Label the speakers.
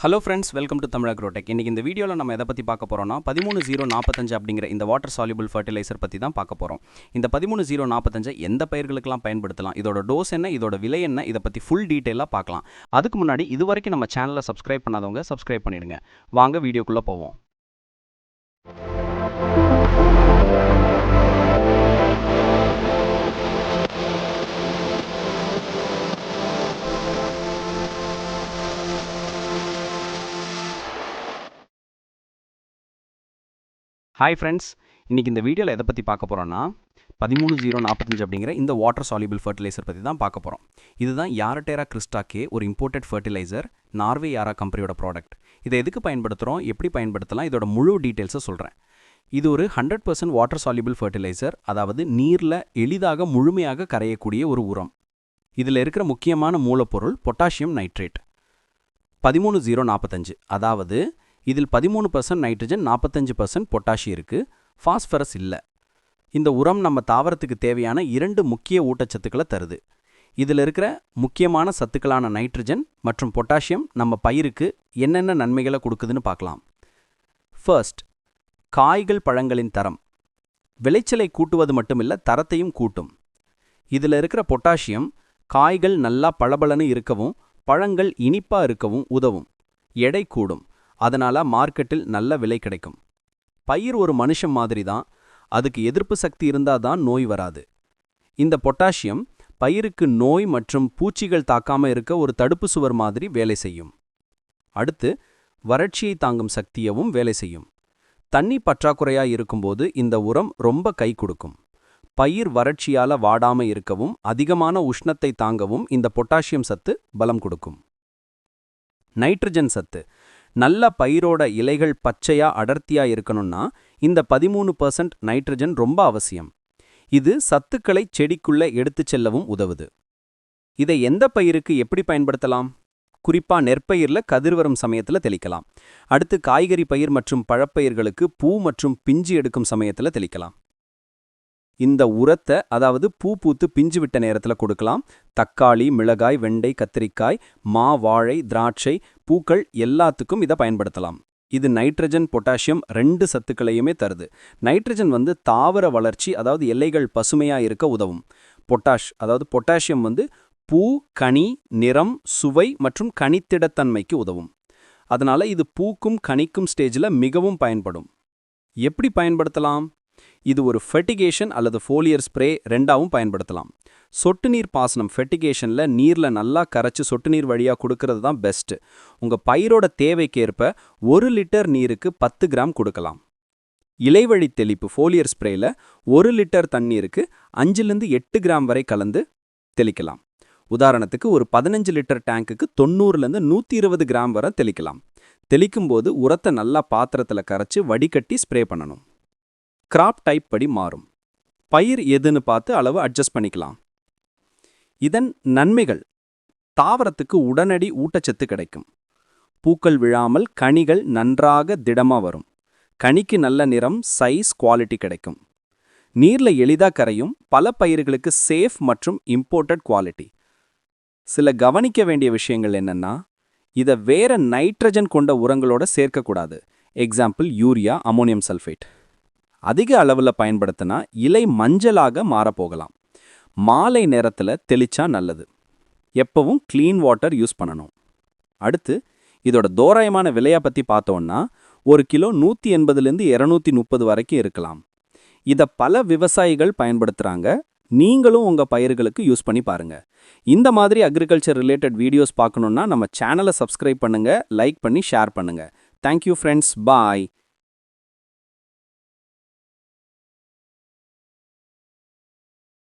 Speaker 1: Hello friends welcome to Tamil Agrotech இன்றைக்கி இந்த வீடியோவில் நம்ம எதை பற்றி பார்க்க போகிறோம்னா பதிமூணு ஜீரோ நாற்பத்தஞ்சு அப்படிங்கிற இந்த வாட்டர் சால்யூபிள் ஃபர்டிலைசர் பற்றி தான் பார்க்க போகிறோம் இந்த பதிமூணு ஜீரோ நாற்பத்தஞ்சை எந்த பயிர்களுக்கெல்லாம் பயன்படுத்தலாம் இதோட டோஸ் என்ன இதோட விலை என்ன இதை பற்றி ஃபுல் டீட்டெயிலாக பார்க்கலாம். அதுக்கு முன்னாடி இது வரைக்கும் நம்ம சேனலை சப்ஸ்கிரைப் பண்ணாதவங்க சப்ஸ்கிரைப் பண்ணிடுங்க. வாங்க வீடியோக்குள்ளே போவோம். ஹாய் ஃப்ரெண்ட்ஸ் இன்றைக்கி இந்த வீடியோவில் எதை பற்றி பார்க்க போகிறோன்னா பதிமூணு ஜீரோ நாற்பத்தஞ்சு அப்படிங்கிற இந்த வாட்டர் சால்யூபிள் ஃபர்டிலைசர் பற்றி தான் பார்க்க போகிறோம் இதுதான் யாரட்டேரா கிறிஸ்டாக்கே ஒரு இம்போர்ட்டட் ஃபர்டிலைசர் நார்வே யாரா கம்பெனியோட ப்ராடக்ட் இதை எதுக்கு பயன்படுத்துகிறோம் எப்படி பயன்படுத்தலாம்? இதோட முழு டீட்டெயில்ஸை சொல்கிறேன் இது ஒரு hundred percent water soluble fertiliser அதாவது நீரில் எளிதாக முழுமையாக கரையக்கூடிய ஒரு உரம். இதில் இருக்கிற முக்கியமான மூலப்பொருள் பொட்டாசியம் நைட்ரேட். பதிமூணு ஜீரோ நாற்பத்தஞ்சு அதாவது இதில் பதிமூணு பர்சன்ட் நைட்ரஜன் நாற்பத்தஞ்சு பர்சன்ட் பொட்டாஷி இருக்கு. ஃபாஸ்பரஸ் இல்லை. இந்த உரம் நம்ம தாவரத்துக்கு தேவையான இரண்டு முக்கிய ஊட்டச்சத்துக்களை தருது. இதில் இருக்கிற முக்கியமான சத்துக்களான நைட்ரஜன் மற்றும் பொட்டாசியம் நம்ம பயிருக்கு என்னென்ன நன்மைகளை கொடுக்குதுன்னு பார்க்கலாம். ஃபர்ஸ்ட் காய்கள் பழங்களின் தரம். விளைச்சலை கூட்டுவது மட்டுமில்ல தரத்தையும் கூட்டும். இதில் இருக்கிற பொட்டாசியம் காய்கள் நல்லா பளபளன்னு இருக்கவும் பழங்கள் இனிப்பா இருக்கவும் உதவும். எடை கூடும். அதனால மார்க்கெட்டில் நல்ல விலை கிடைக்கும். பயிர் ஒரு மனுஷன் மாதிரி தான் அதுக்கு எதிர்ப்பு சக்தி இருந்தால் தான் நோய் வராது. இந்த பொட்டாசியம் பயிருக்கு நோய் மற்றும் பூச்சிகள் தாக்காம இருக்க ஒரு தடுப்பு சுவர் மாதிரி வேலை செய்யும். அடுத்து வறட்சியை தாங்கும் சக்தியவும் வேலை செய்யும். தண்ணி பற்றாக்குறையா இருக்கும்போது இந்த உரம் ரொம்ப கை கொடுக்கும். பயிர் வறட்சியால வாடாம இருக்கவும் அதிகமான உஷ்ணத்தை தாங்கவும் இந்த பொட்டாசியம் சத்து பலம் கொடுக்கும். நைட்ரஜன் சத்து. நல்ல பயிரோட இலைகள் பச்சையா அடர்த்தியா இருக்கணும்னா இந்த பதிமூணு பர்சன்ட் நைட்ரஜன் ரொம்ப அவசியம். இது சத்துக்களை செடிக்குள்ள எடுத்துச் செல்லவும் உதவுது. இதை எந்த பயிருக்கு எப்படி பயன்படுத்தலாம்? குறிப்பா நெற்பயிர்ல கதிர் வரும் சமயத்துல தெளிக்கலாம். அடுத்து காய்கறி பயிர் மற்றும் பழப்பயிர்களுக்கு பூ மற்றும் பிஞ்சு எடுக்கும் சமயத்துல தெளிக்கலாம். இந்த உரத்தை அதாவது பூ பூத்து பிஞ்சு விட்ட நேரத்தில் கொடுக்கலாம். தக்காளி மிளகாய் வெண்டை கத்திரிக்காய் மா வாழை திராட்சை பூக்கள் எல்லாத்துக்கும் இதை பயன்படுத்தலாம். இது நைட்ரஜன் பொட்டாசியம் ரெண்டு சத்துக்களையுமே தருது. நைட்ரஜன் வந்து தாவர வளர்ச்சி அதாவது எல்லைகள் பசுமையா இருக்க உதவும். பொட்டாஷ் அதாவது பொட்டாசியம் வந்து பூ கனி நிறம் சுவை மற்றும் கனித்திடத்தன்மைக்கு உதவும். அதனால இது பூக்கும் கனிக்கும் ஸ்டேஜில் மிகவும் பயன்படும். எப்படி பயன்படுத்தலாம்? இது ஒரு ஃபெட்டிகேஷன் அல்லது ஃபோலியர் ஸ்ப்ரே ரெண்டாவும் பயன்படுத்தலாம். சொட்டு நீர் பாசனம் ஃபெட்டிகேஷனில் நீரில் நல்லா கரைச்சி சொட்டு நீர் வழியாக கொடுக்கறது தான் பெஸ்ட் உங்கள் பயிரோட தேவைக்கேற்ப ஒரு லிட்டர் நீருக்கு பத்து கிராம் கொடுக்கலாம். இலைவழி தெளிப்பு ஃபோலியர் ஸ்ப்ரேயில் ஒரு லிட்டர் தண்ணீருக்கு அஞ்சுலேருந்து எட்டு கிராம் வரை கலந்து தெளிக்கலாம். உதாரணத்துக்கு ஒரு பதினஞ்சு லிட்டர் டேங்குக்கு தொண்ணூறுலேருந்து நூற்றி இருபது கிராம் வரை தெளிக்கலாம். தெளிக்கும்போது உரத்தை நல்லா பாத்திரத்தில் கரைச்சி வடிகட்டி ஸ்ப்ரே பண்ணணும். கிராப் டைப் படி மாறும். பயிர் எதுன்னு பார்த்து அளவு அட்ஜஸ்ட் பண்ணிக்கலாம். இதன் நன்மைகள் தாவரத்துக்கு உடனடி ஊட்டச்சத்து கிடைக்கும். பூக்கள் விழாமல் கனிகள் நன்றாக திடமா வரும். கனிக்கு நல்ல நிறம் சைஸ் குவாலிட்டி கிடைக்கும். நீர்ல எளிதாக கரையும் பல பயிர்களுக்கு சேஃப் மற்றும் இம்போர்ட்டட் குவாலிட்டி சில கவனிக்க வேண்டிய விஷயங்கள் என்னன்னா இதை வேற நைட்ரஜன் கொண்ட உரங்களோட சேர்க்கக்கூடாது. எக்ஸாம்பிள் யூரியா அமோனியம் சல்ஃபேட் அதிக அளவில் பயன்படுத்தினா இலை மஞ்சளாக மாறப்போகலாம். மாலை நேரத்தில் தெளிச்சா நல்லது. எப்பவும் க்ளீன் வாட்டர் யூஸ் பண்ணணும். அடுத்து இதோட தோராயமான விலையை பற்றி பார்த்தோன்னா ஒரு கிலோ நூற்றி எண்பதுலேருந்து இரநூத்தி முப்பது வரைக்கும் இருக்கலாம். இதை பல விவசாயிகள் பயன்படுத்துகிறாங்க நீங்களும் உங்கள் பயிர்களுக்கு யூஸ் பண்ணி பாருங்கள் இந்த மாதிரி அக்ரிகல்ச்சர் ரிலேட்டட் வீடியோஸ் பார்க்கணுன்னா நம்ம சேனலை சப்ஸ்கிரைப் பண்ணுங்கள் லைக் பண்ணி ஷேர் பண்ணுங்கள் தேங்க்யூ ஃப்ரெண்ட்ஸ் பாய்